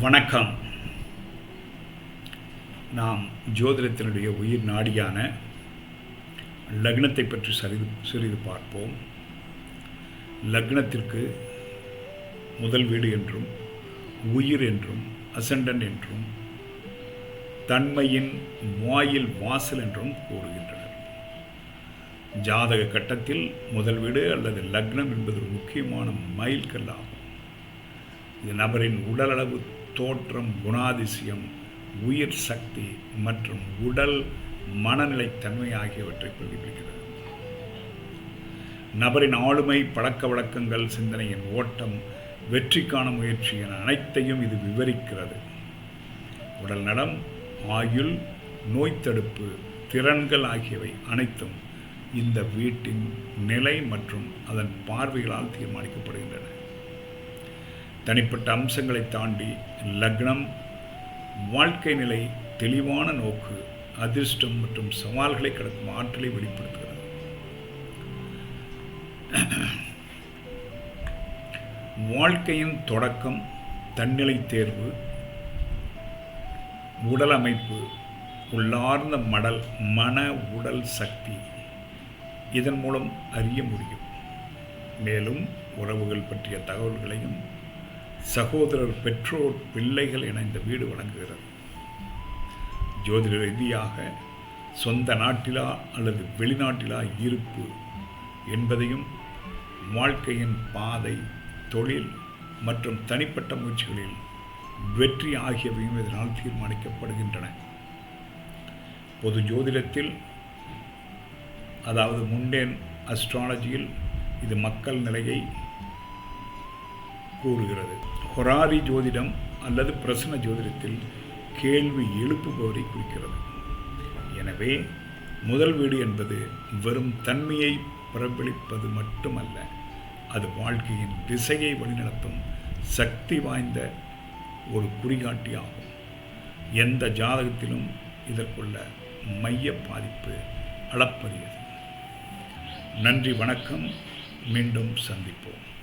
வணக்கம். நாம் ஜோதிடத்தினுடைய உயிர் நாடியான லக்னத்தை பற்றி சிறிது சிறிது பார்ப்போம். லக்னத்திற்கு முதல் வீடு என்றும் உயிர் என்றும் அசண்டன் என்றும் தன்மையின் வாயில் வாசல் என்றும் கூறுகின்றனர். ஜாதக கட்டத்தில் முதல் வீடு அல்லது லக்னம் என்பது ஒரு முக்கியமான மைல்கல்லாகும். இது நபரின் உடலளவு தோற்றம் குணாதிசயம் உயிர் சக்தி மற்றும் உடல் மனநிலைத்தன்மை ஆகியவற்றை பிரதிபலிக்கிறது நபரின் ஆளுமை பழக்க வழக்கங்கள் சிந்தனையின் ஓட்டம் வெற்றிக்கான முயற்சி என அனைத்தையும் இது விவரிக்கிறது. உடல் நலம் ஆயுள் நோய் தடுப்பு திறன்கள் ஆகியவை அனைத்தும் இந்த வீட்டின் நிலை மற்றும் அதன் பார்வைகளால் தீர்மானிக்கப்படுகின்றன. தனிப்பட்ட அம்சங்களை தாண்டி லக்னம் வாழ்க்கை நிலை தெளிவான நோக்கு அதிர்ஷ்டம் மற்றும் சவால்களை கடக்கும் ஆற்றலை வெளிப்படுத்துகிறது. வாழ்க்கையின் தொடக்கம் தன்னிலை தேர்வு உடல் அமைப்பு உள்ளார்ந்த மடல் மன உடல் சக்தி இதன் மூலம் அறிய முடியும். மேலும் உறவுகள் பற்றிய தகவல்களையும் சகோதரர் பெற்றோர் பிள்ளைகள் என இந்த வீடு வழங்குகிறது. ஜோதிட ரீதியாக சொந்த நாட்டிலா அல்லது வெளிநாட்டிலா இருப்பு என்பதையும் வாழ்க்கையின் பாதை தொழில் மற்றும் தனிப்பட்ட முயற்சிகளில் வெற்றி ஆகியவையும் இதனால் தீர்மானிக்கப்படுகின்றன. பொது ஜோதிடத்தில் அதாவது முண்டேன் அஸ்ட்ராலஜியில் இது மக்கள் நிலையை கூறுகிறது. ஹொராரி ஜோதிடம் அல்லது பிரசன ஜோதிடத்தில் கேள்வி எழுப்புபவரை குறிக்கிறது. எனவே முதல் வீடு என்பது வெறும் தன்மையை பிரபலிப்பது மட்டுமல்ல அது வாழ்க்கையின் திசையை வழிநடத்தும் சக்தி வாய்ந்த ஒரு குறிகாட்டியாகும். எந்த ஜாதகத்திலும் இதற்குள்ள மைய பாதிப்பு அளப்பரியது. நன்றி வணக்கம். மீண்டும் சந்திப்போம்.